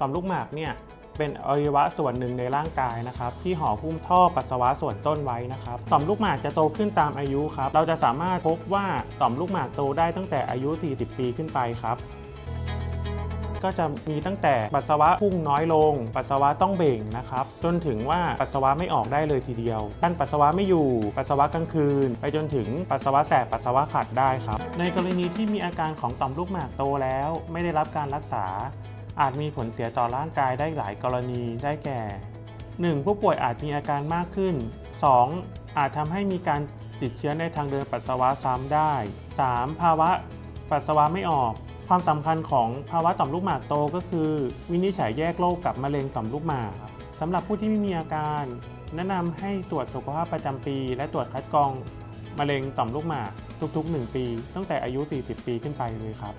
ต่อมลูกหมากเนี่ยเป็นอวัยวะส่วนหนึ่งในร่างกายนะครับที่ห่อหุ้มท่อปัสสาวะส่วนต้นไว้นะครับต่อมลูกหมากจะโตขึ้นตามอายุครับเราจะสามารถพบว่าต่อมลูกหมากโตได้ตั้งแต่อายุ 40 ปีขึ้นไปครับ ก็จะมีตั้งแต่ปัสสาวะพุ่งน้อยลง ปัสสาวะต้องเบ่งนะครับ จนถึงว่าปัสสาวะไม่ออกได้เลยทีเดียวกั้นปัสสาวะไม่อยู่ ปัสสาวะกลางคืน ไปจนถึงปัสสาวะแสบปัสสาวะขัดได้ครับ ในกรณีที่มีอาการของต่อมลูกหมากโตแล้ว ไม่ได้รับการรักษา อาจมีผลเสียต่อร่างกายได้หลายกรณีได้แก่ 1. ผู้ป่วยอาจมีอาการมากขึ้น 2. อาจทำให้มีการติดเชื้อในทางเดินปัสสาวะซ้ำได้ 3. ภาวะปัสสาวะไม่ออก ความสำคัญของภาวะต่อมลูกหมากโตก็คือ วินิจฉัยแยกโรคกับมะเร็งต่อมลูกหมากสำหรับผู้ที่ไม่มีอาการ แนะนำให้ตรวจสุขภาพประจำปี และตรวจคัดกรองมะเร็งต่อมลูกหมากทุกๆ 1 ปี ตั้งแต่อายุ 40 ปีขึ้นไปเลยครับ